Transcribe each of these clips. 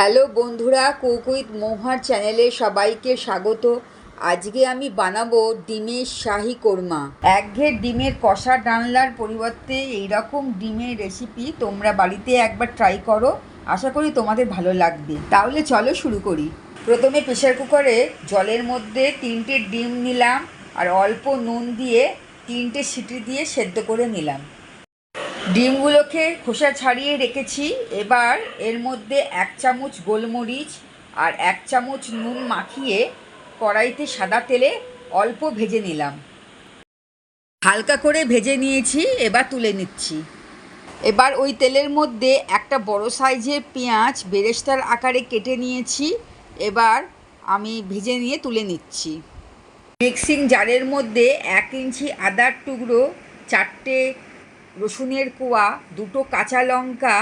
Hello বন্ধুরা কুকুইত মৌহার চ্যানেলে সবাইকে স্বাগত। আজকে আমি বানাবো ডিমের শাহি কোরমা। একঘেয়ে ডিমের কষা ডালনার পরিবর্তে এইরকম ডিমের রেসিপি তোমরা বাড়িতে একবার ট্রাই করো। আশা করি তোমাদের ভালো লাগবে। তাহলে চলো শুরু করি। প্রথমে প্রেশার কুকারে জলের মধ্যে তিনটে ডিম নিলাম আর অল্প নুন দিয়ে তিনটে সিটি দিয়ে সেদ্ধ করে নিলাম। ডিমগুলোকে খোসা ছাড়িয়ে রেখেছি। এবার এর মধ্যে এক চামচ গোলমরিচ আর এক চামচ নুন মাখিয়ে কড়াইতে সাদা তেলে অল্প ভেজে নিলাম। হালকা করে ভেজে নিয়েছি, এবার তুলে নিচ্ছি। এবার ওই তেলের মধ্যে একটা বড় সাইজের পেঁয়াজ বেরেস্তার আকারে কেটে নিয়েছি। এবার আমি ভেজে নিয়ে তুলে নিচ্ছি। মিক্সিং জারের মধ্যে এক ইঞ্চি আদার টুকরো, চারটে রসুনের কোয়া, দুটো কাঁচা লঙ্কা,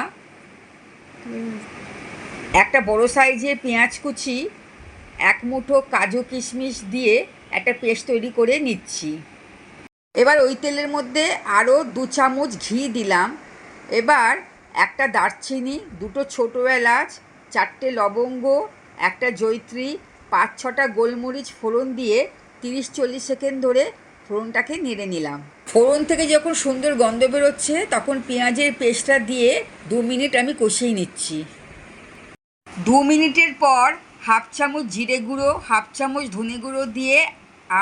একটা বড় সাইজের পেঁয়াজ কুচি, এক মুঠো কাজু কিশমিশ দিয়ে একটা পেস্ট তৈরি করে নিচ্ছি। এবার ওই তেলের মধ্যে আরও দু চামচ ঘি দিলাম। এবার একটা দারচিনি, দুটো ছোটো এলাচ, চারটে লবঙ্গ, একটা জৈত্রী পাঁচ ছটা গোলমরিচ ফোড়ন দিয়ে তিরিশ চল্লিশ সেকেন্ড ধরে ফোড়নটাকে নেড়ে নিলাম। ফোড়ন থেকে যখন সুন্দর গন্ধ বেরোচ্ছে, তখন পেঁয়াজের পেস্টটা দিয়ে দু মিনিট আমি কষিয়ে নিচ্ছি। দু মিনিটের পর হাফ চামচ জিরে গুঁড়ো, হাফ চামচ ধনে গুঁড়ো দিয়ে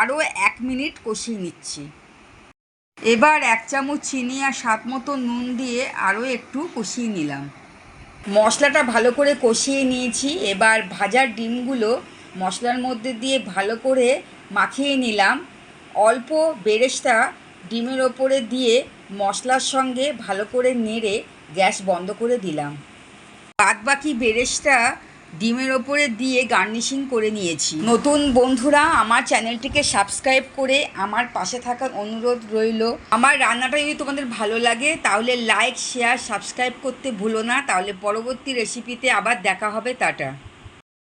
আরও এক মিনিট কষিয়ে নিচ্ছি। এবার এক চামচ চিনি আর স্বাদ মতো নুন দিয়ে আরও একটু কষিয়ে নিলাম। মশলাটা ভালো করে কষিয়ে নিয়েছি। এবার ভাজার ডিমগুলো মশলার মধ্যে দিয়ে ভালো করে মাখিয়ে নিলাম। অল্প বেরেস্তা ডিমের ওপরে দিয়ে মশলার সঙ্গে ভালো করে নেড়ে গ্যাস বন্ধ করে দিলাম। বাদ বাকি বেরেস্তা ডিমের ওপরে দিয়ে গার্নিশিং করে নিয়েছি। নতুন বন্ধুরা, আমার চ্যানেলটিকে সাবস্ক্রাইব করে আমার পাশে থাকার অনুরোধ রইল। আমার রান্নাটা যদি তোমাদের ভালো লাগে, তাহলে লাইক, শেয়ার, সাবস্ক্রাইব করতে ভুলো না। তাহলে পরবর্তী রেসিপিতে আবার দেখা হবে টাটা।